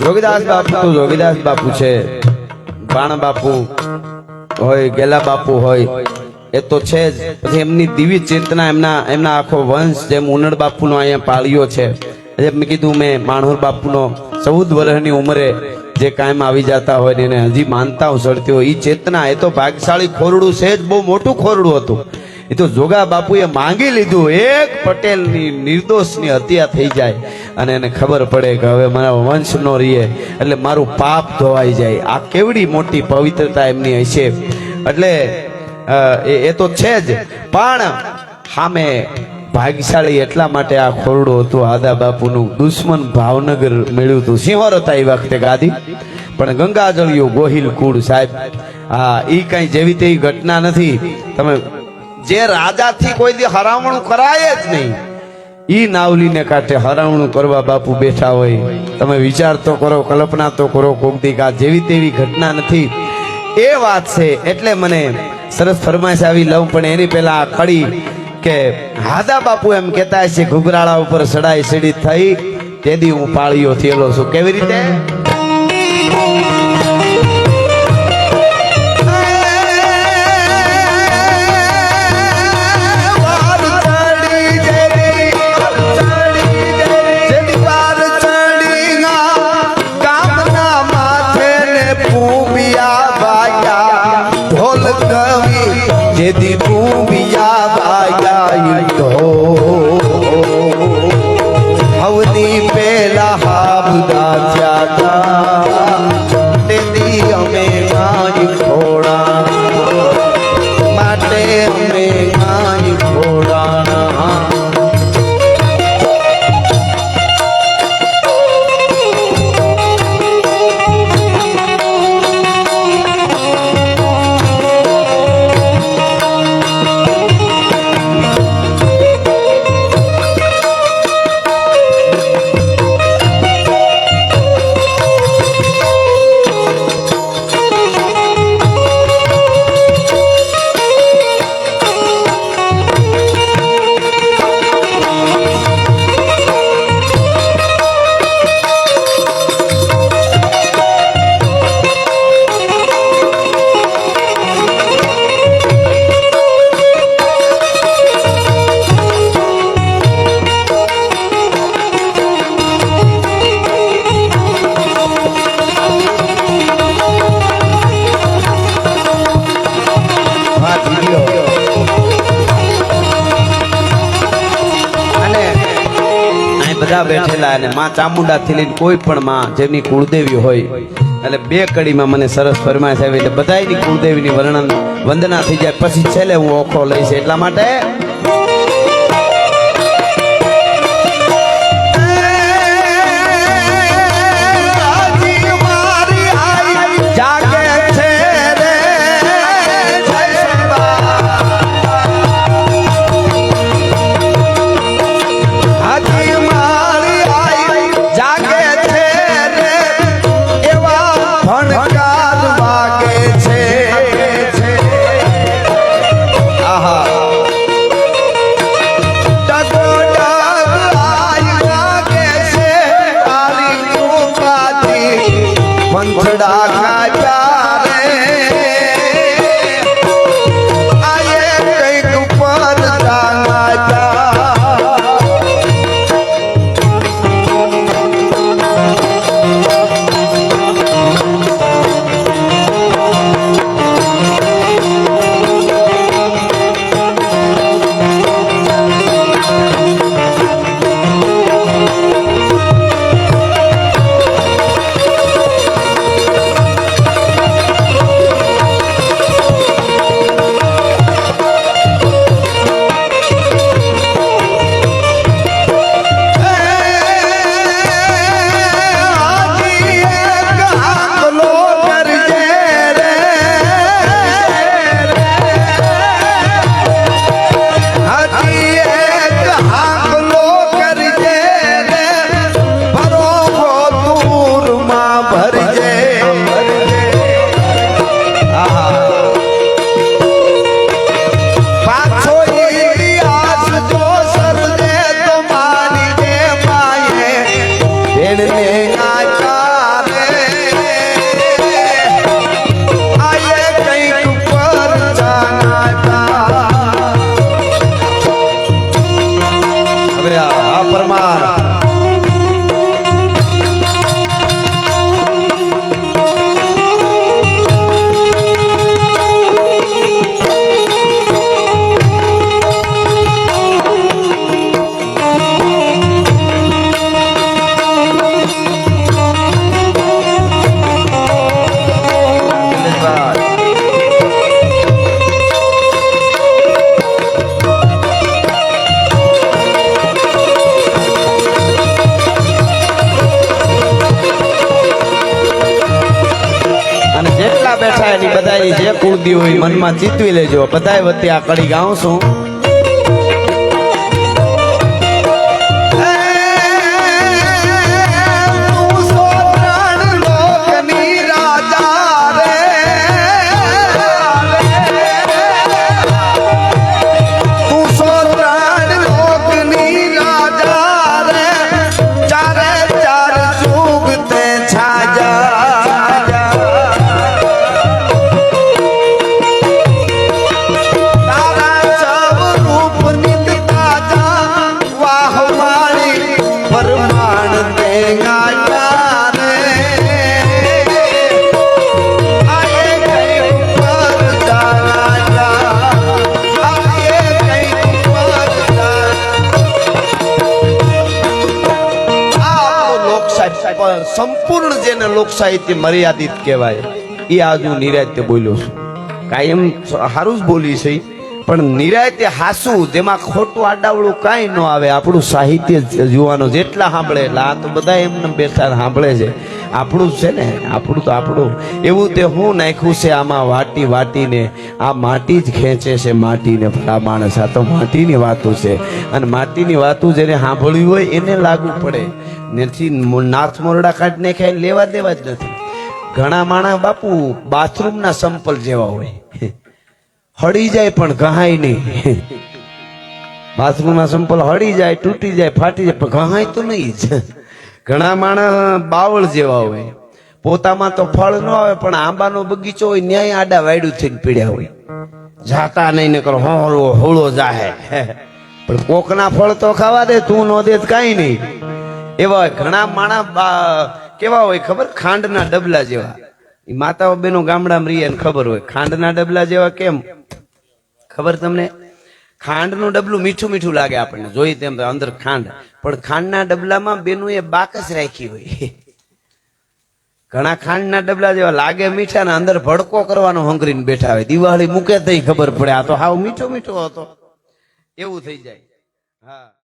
જોગીદાસ બાપુ તો જોગીદાસ બાપુ છે. બાણ બાપુ હોય, ગેલા બાપુ હોય, એ તો છે જ. પછી એમની દિવ્ય ચેતના એમના એમના આખો વંશ જેમ ઉનડ બાપુનો અહીંયા પાળ્યો છે. જેમ મેં કીધું, મેં માણોર બાપુનો ચૌદ વર્ષની ઉંમરે જે કાયમ આવી જતા હોય એને હજી માનતાઓ સડતી હોય. એ ચેતના, એ તો ભાગશાળી ખોરડું છે જ, બહુ મોટું ખોરડું હતું. એ તો જોગા બાપુએ માંગી લીધું, એક પટેલની નિર્દોષની હત્યા થઈ જાય. અને એને ખબર પડે કે હવે મારા વંશ નો રહીએ એટલે મારું પાપ ધોવાઈ જાય. આ કેવડી મોટી પવિત્રતા એમની હશે. એટલે એ તો છે જ. પણ સામે ભાગ્યશાળી એટલા માટે આ ખોરડું હતું, આદા બાપુનું. દુશ્મન ભાવનગર મેળ્યું હતું. સિંહોર હતા એ વખતે ગાદી. પણ ગંગાજળિયું, ગોહિલ કુળ સાહેબ. હા એ કઈ જેવી તેવી ઘટના નથી. તમે, જે રાજાથી કોઈ હરામણું કરાય જ નહીં. ઈ નાવલીને કાંઠે હરાવણું કરવા બાપુ બેઠા હોય. તમે વિચાર તો કરો, કલ્પના તો કરો, કોક દી આ જેવી તેવી ઘટના નથી. એ વાત છે, એટલે મને સરસ ફરમાઈશ આવી, લઉં, પણ એની પહેલા આ કડી કે હાદા બાપુ એમ કહેતા છે, ઘુઘરાળા ઉપર સડાઈ સીડી થઈ, તેથી હું પાળીયો થયેલો છું. કેવી રીતે? અને માં ચામુંડા થી લઈને કોઈ પણ માં જેમની કુળદેવી હોય. એટલે બે કડીમાં મને સરસ ફરમાય આવી. એટલે બધાયની કુળદેવીની વર્ણન વંદના થઈ જાય. પછી છેલ્લે હું ઓખો લઈશ એટલા માટે मंथड़ा खाचा જે કુળદી હોય મનમાં ચીતવી લેજો. બધાય વતી આ કડી ગાઉં છું. સંપૂર્ણ જેને લોક સાહિત્ય મર્યાદિત કહેવાય, એ આજ હું નિરાતે બોલ્યો છું. કાયમ સારું જ બોલી છે પણ નિરાયતે હાસું, જેમાં ખોટું આડાવડું કાંઈ ન આવે. આપણું સાહિત્ય જોવાનો જેટલા સાંભળે, એટલે તો બધા એમને બેઠા સાંભળે છે. આપણું છે ને, આપણું તો આપણું. એવું તે હું નાખ્યું છે આમાં વાટી વાટીને. આ માટી જ ખેંચે છે માટીને આ માણસ. આ તો માટીની વાતો છે. અને માટીની વાતો જેને સાંભળવી હોય એને લાગુ પડે. નથી, નાથ મોરડા કાઢ ખાઈ લેવા દેવા જ નથી. ઘણા માણસ બાપુ બાથરૂમના સંપલ જેવા હોય. હળી જાય પણ ઘહાય નહીં. બાથરૂમના સંપલ હળી જાય, તૂટી જાય, ફાટી જાય, પણ ઘહાય તો નહીં જ. ઘણા માણસ બાવળ જેવા હોય. પોતામાં તો ફળ ન આવે, પણ આંબાનો બગીચો હોય, ન્યાય આડા વાયડું થઈને પીડ્યા હોય. જાતા નહીં, ને કરો હોળો હોળો જાહે. પણ કોકના ફળ તો ખાવા દે, તું નો દે કાંઈ નહીં. એવા. ઘણા માણા કેવા હોય ખબર? ખાંડના ડબલા જેવા. માતાઓ બેનો ગામડામાં રહીએ ને ખબર હોય. ખાંડના ડબલા જેવા કેમ? ખબર તમને? ખાંડનું ડબલું મીઠું મીઠું લાગે આપણને. જોઈ તેમ અંદર ખાંડ. પણ ખાંડના ડબલામાં બેનું એ બાકસ રાખી હોય. ઘણા ખાંડના ડબલા જેવા લાગે મીઠા ને અંદર ભડકો કરવાનો હંગરીને બેઠા હોય. દિવાળી મૂકે તઈ ખબર પડે. આ તો હાવ મીઠો મીઠો હતો. એવું થઈ જાય. હા.